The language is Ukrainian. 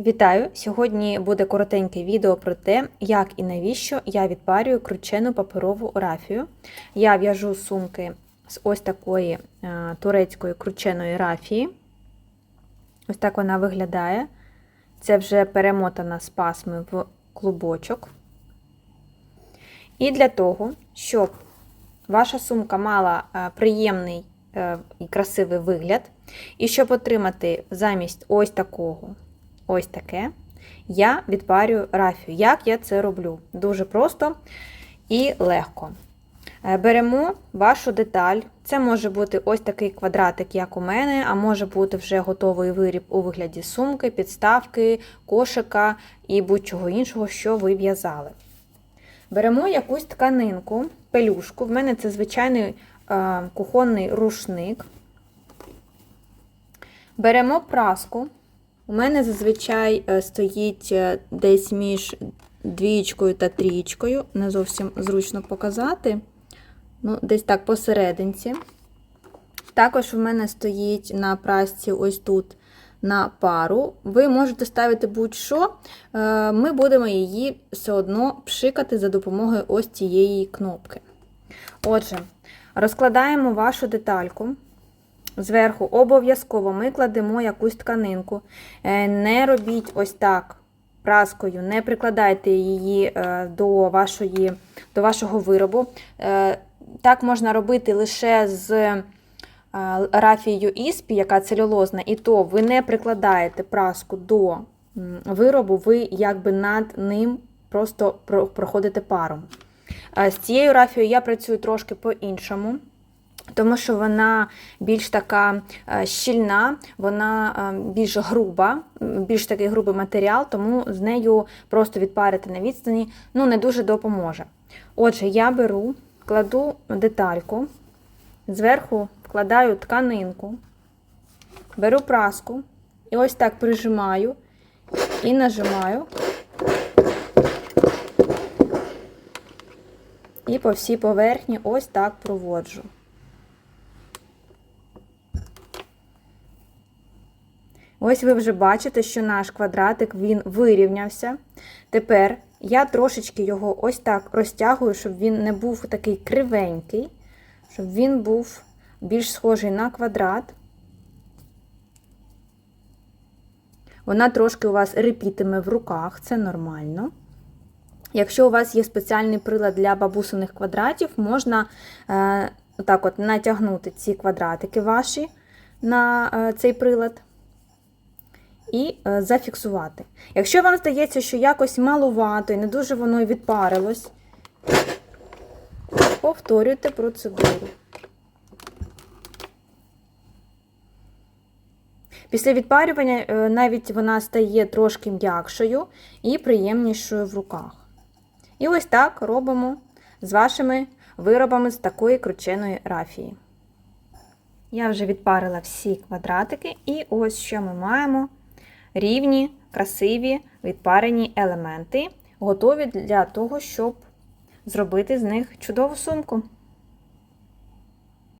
Вітаю! Сьогодні буде коротеньке відео про те, як і навіщо я відпарюю кручену паперову рафію. Я в'яжу сумки з ось такої е, турецької крученої рафії. Ось так вона виглядає. Це вже перемотана з пасми в клубочок. І для того, щоб ваша сумка мала е, приємний е, і красивий вигляд, і щоб отримати замість ось такого ось таке, я відпарюю рафію. Як я це роблю? Дуже просто і легко. Е, Беремо вашу деталь. Це може бути ось такий квадратик, як у мене, а може бути вже готовий виріб у вигляді сумки, підставки, кошика і будь-чого іншого, що ви в'язали. Беремо якусь тканинку, пелюшку. В мене це звичайний е, кухонний рушник. Беремо праску. У мене зазвичай е, стоїть е, десь між двієчкою та трієчкою. Не зовсім зручно показати. Ну, Десь так посерединці. Також у мене стоїть на прасці ось тут на пару. Ви можете ставити будь-що. Е, Ми будемо її все одно пшикати за допомогою ось цієї кнопки. Отже, розкладаємо вашу детальку. Зверху обов'язково ми кладемо якусь тканинку. Е, Не робіть ось так праскою, не прикладайте її е, до, вашої, до вашого виробу. Е, Так можна робити лише з рафією іспі, яка целюлозна, і то ви не прикладаєте праску до виробу, ви якби над ним просто проходите паром. З цією рафією я працюю трошки по-іншому. Тому що вона більш така щільна, вона більш груба, більш такий грубий матеріал, тому з нею просто відпарити на відстані ну, не дуже допоможе. Отже, я беру, кладу детальку, зверху вкладаю тканинку, беру праску і ось так прижимаю і нажимаю. І по всій поверхні ось так проводжу. Ось ви вже бачите, що наш квадратик він вирівнявся. Тепер я трошечки його ось так розтягую, щоб він не був такий кривенький, щоб він був більш схожий на квадрат. Вона трошки у вас репітиме в руках, це нормально. Якщо у вас є спеціальний прилад для бабусиних квадратів, можна е, так от натягнути ці квадратики ваші на е, цей прилад і е, зафіксувати. Якщо вам здається, що якось малувато і не дуже воно відпарилось, повторюйте процедуру. Після відпарювання е, навіть вона стає трошки м'якшою і приємнішою в руках. І ось так робимо з вашими виробами з такої крученої рафії. Я вже відпарила всі квадратики, і ось що ми маємо рівні, красиві відпарені елементи, готові для того, щоб зробити з них чудову сумку.